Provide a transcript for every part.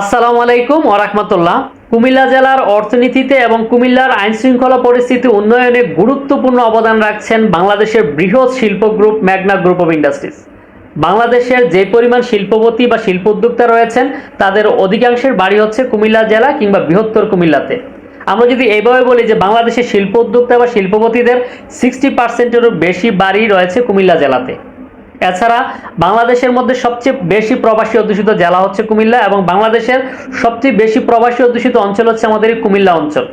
আসসালামু আলাইকুম ওরহমতুল্লাহ কুমিল্লা জেলার অর্থনীতিতে এবং কুমিল্লার আইন শৃঙ্খলা পরিস্থিতি উন্নয়নে গুরুত্বপূর্ণ অবদান রাখছেন বাংলাদেশের বৃহৎ শিল্প group Magna group of industries. বাংলাদেশের যে পরিমাণ শিল্পপতি বা শিল্প উদ্যোক্তা রয়েছেন, তাদের অধিকাংশের বাড়ি হচ্ছে কুমিল্লা জেলা কিংবা বৃহত্তর কুমিল্লাতে। আমরা যদি এইভাবে বলি যে বাংলাদেশের শিল্প উদ্যোক্তা বা শিল্পপতিদের সিক্সটি পার্সেন্টেরও বেশি বাড়ি রয়েছে কুমিল্লা জেলাতে। এছাড়া বাংলাদেশের মধ্যে সবচেয়ে বেশি প্রবাসী অধ্যুষিত জেলা হচ্ছে কুমিল্লা এবং বাংলাদেশের সবচেয়ে বেশি প্রবাসী অধ্যুষিত অঞ্চল হচ্ছে আমাদের কুমিল্লা অঞ্চল।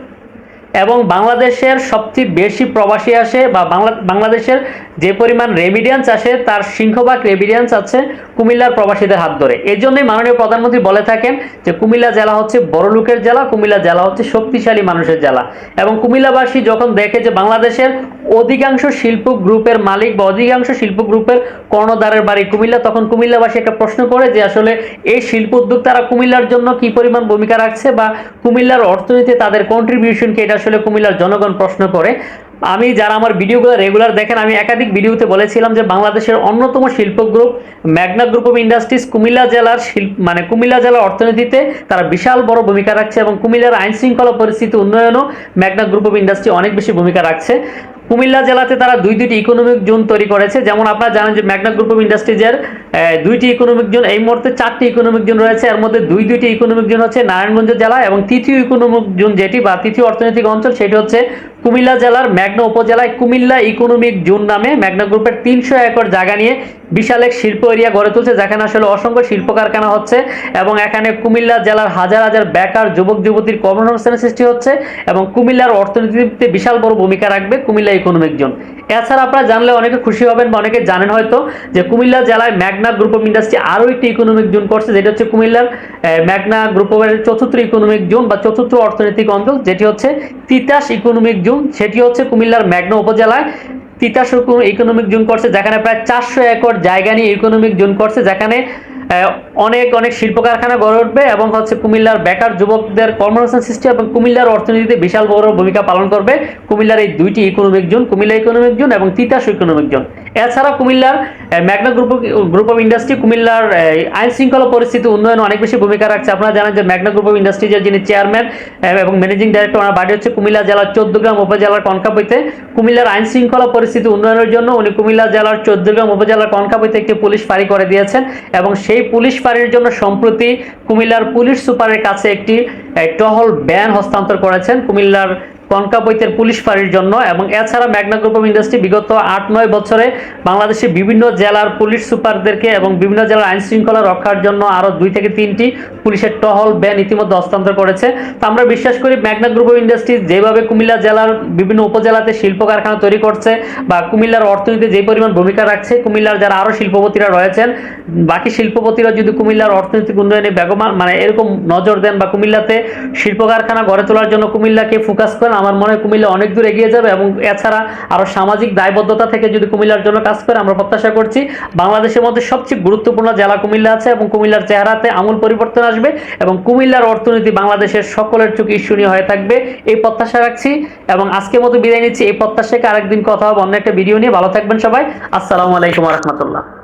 এবং বাংলাদেশের সবচেয়ে বেশি প্রবাসী আসে বা বাংলা, বাংলাদেশের যে পরিমাণ রেমিডিয়েন্স আসে, তার সিংহভাগ রেমিডিয়েন্স আছে কুমিল্লার প্রবাসীদের হাত ধরে। এই জন্যই মাননীয় প্রধানমন্ত্রী বলে থাকেন যে কুমিল্লা জেলা হচ্ছে বড় লোকের জেলা, কুমিল্লা জেলা হচ্ছে শক্তিশালী মানুষের জেলা। এবং কুমিল্লাবাসী যখন দেখে যে বাংলাদেশের অধিকাংশ শিল্প গ্রুপের মালিক বা অধিকাংশ শিল্প গ্রুপের কর্ণধারের বাড়ি কুমিল্লা। তখন কুমিল্লাবাসী একটা প্রশ্ন করে যে আসলে এই শিল্প উদ্যোক্তারা কুমিল্লার জন্য কি পরিমাণ ভূমিকা রাখছে বা কুমিল্লার অর্থনীতিতে তাদের কন্ট্রিবিউশন কি? এটা আসলে কুমিল্লার জনগণ প্রশ্ন করে। আমি যারা আমার ভিডিওগুলো রেগুলার দেখেন, আমি একাধিক ভিডিওতে বলেছিলাম যে বাংলাদেশের অন্যতম শিল্প group Magna group of industries Comilla জেলার শিল্প মানে কুমিল্লা জেলার অর্থনীতিতে তারা বিশাল বড় ভূমিকা রাখছে এবং কুমিল্লার আইন শৃঙ্খলা পরিস্থিতি উন্নয়নও ম্যাগনা গ্রুপ অফ ইন্ডাস্ট্রি অনেক বেশি ভূমিকা রাখছে। কুমিল্লা জেলাতে তারা দুই দুইটি ইকোনমিক জোন তৈরি করেছে। যেমন আপনারা জানেন যে ম্যাগনা গ্রুপ অফ ইন্ডাস্ট্রিজের দুইটি ইকোনমিক জোন এই মুহূর্তে চারটি ইকোনমিক জোন রয়েছে। এর মধ্যে দুই দুইটি ইকোনমিক জোন হচ্ছে নারায়ণগঞ্জ জেলা এবং তৃতীয় ইকোনমিক জোন যেটি বা তৃতীয় অর্থনৈতিক অঞ্চল, সেটি হচ্ছে কুমিল্লা জেলার ম্যাগনা উপজেলায় কুমিল্লা ইকোনমিক জোন নামে ম্যাগনা গ্রুপের তিনশো একর জায়গা নিয়ে বিশাল এক শিল্প এরিয়া গড়ে তুলছে, যেখানে আসলে অসংখ্য শিল্প কারখানা হচ্ছে এবং এখানে কুমিল্লা জেলার হাজার হাজার বেকার যুবক, যুবতীর কর্মসংস্থানের সৃষ্টি হচ্ছে এবং কুমিল্লার অর্থনীতিতে বিশাল বড় ভূমিকা রাখবে কুমিল্লা ইকোনমিক জোন। এছাড়া আপনারা জানলে অনেকে খুশি হবেন বা অনেকে জানেন হয়তো যে কুমিল্লা জেলায় ম্যাগনা গ্রুপ অফ ইন্ডাস্ট্রি আরও একটি ইকোনমিক জোন করছে, যেটা হচ্ছে কুমিল্লার ম্যাগনা গ্রুপ অফ চতুর্থ ইকোনমিক জোন বা চতুর্থ অর্থনৈতিক অঞ্চল, যেটি হচ্ছে তিতাস ইকোনমিক জোন। সেটি হচ্ছে কুমিল্লার ম্যাগনা উপজেলায়। তিতাস ইকোনমিক জোন করছে যেখানে প্রায় চারশো একর জায়গা নিয়ে ইকোনমিক জোন করছে যেখানে অনেক অনেক শিল্প কারখানা গড়ে উঠবে এবং হচ্ছে কুমিল্লার বেকার যুবকদের কর্মসংস্থান সৃষ্টি এবং কুমিল্লার অর্থনীতিতে বিশাল বড় ভূমিকা পালন করবে। কুমিল্লার এই দুইটি economic zone Comilla economic zone এবং তিতাস ইকোনমিক জোন এছাড়া কুমিল্লার Magna group group of industry, কুমিল্লার আইন শৃঙ্খলা পরিস্থিতি উন্নয়নে অনেক বেশি ভূমিকা রাখছে। আপনারা জানেন যে ম্যাগনা গ্রুপ অফ ইন্ডাস্ট্রিজের যিনি চেয়ারম্যান এবং ম্যানেজিং ডিরেক্টর ওনার বাড়ি হচ্ছে কুমিল্লা জেলার চৌদ্দগ্রাম উপজেলার কনকাপইতে। কুমিল্লার আইন শৃঙ্খলা পরিস্থিতি উন্নয়নের জন্য উনি কুমিল্লা জেলার চৌদ্দগ্রাম উপজেলার কনকাপইতে একটি পুলিশ ফাঁড়ি করে দিয়েছেন, এবং সেই পুলিশ ফাঁড়ির জন্য সম্প্রতি কুমিল্লার পুলিশ সুপারের কাছে একটি টহল ব্যান হস্তান্তর করেছেন। কুমিল্লার কনকাবৈতের পুলিশ ফাঁড়ির জন্য এবং এছাড়া ম্যাগনা গ্রুপ অফ ইন্ডাস্ট্রি বিগত আট নয় বছরে বাংলাদেশের বিভিন্ন জেলার পুলিশ সুপারদেরকে এবং বিভিন্ন জেলার আইন শৃঙ্খলা রক্ষার জন্য আরও দুই থেকে তিনটি পুলিশের টহল ব্যান ইতিমধ্যে হস্তান্তর করেছে। তো আমরা বিশ্বাস করি ম্যাগনা গ্রুপ অফ ইন্ডাস্ট্রি যেভাবে কুমিল্লা জেলার বিভিন্ন উপজেলাতে শিল্প কারখানা তৈরি করছে বা কুমিল্লার অর্থনীতিতে যে পরিমাণ ভূমিকা রাখছে, কুমিল্লার যারা আরও শিল্পপতিরা রয়েছেন, বাকি শিল্পপতিরা যদি কুমিল্লার অর্থনৈতিক উন্নয়নে বেগমান মানে এরকম নজর দেন বা কুমিল্লাতে শিল্প কারখানা গড়ে তোলার জন্য কুমিল্লাকে ফোকাস করেন আমার মনে হয় কুমিল্লা অনেক দূর এগিয়ে যাবে এবং এছাড়া আরও সামাজিক দায়বদ্ধতা থেকে যদি কুমিল্লার জন্য কাজ করে, আমরা প্রত্যাশা করছি বাংলাদেশের মধ্যে সবচেয়ে গুরুত্বপূর্ণ জেলা কুমিল্লা আছে এবং কুমিল্লার চেহারাতে আমূল পরিবর্তন আসবে এবং কুমিল্লার অর্থনীতি বাংলাদেশের সকলের চোখে ঈর্ষণীয় হয়ে থাকবে। এই প্রত্যাশা রাখছি এবং আজকের মতো বিদায় নিচ্ছি। এই প্রত্যাশাকে আরেকদিন কথা হবে, অন্য একটা ভিডিও নিয়ে। ভালো থাকবেন সবাই। আসসালামু আলাইকুম রহমতুল্লাহ।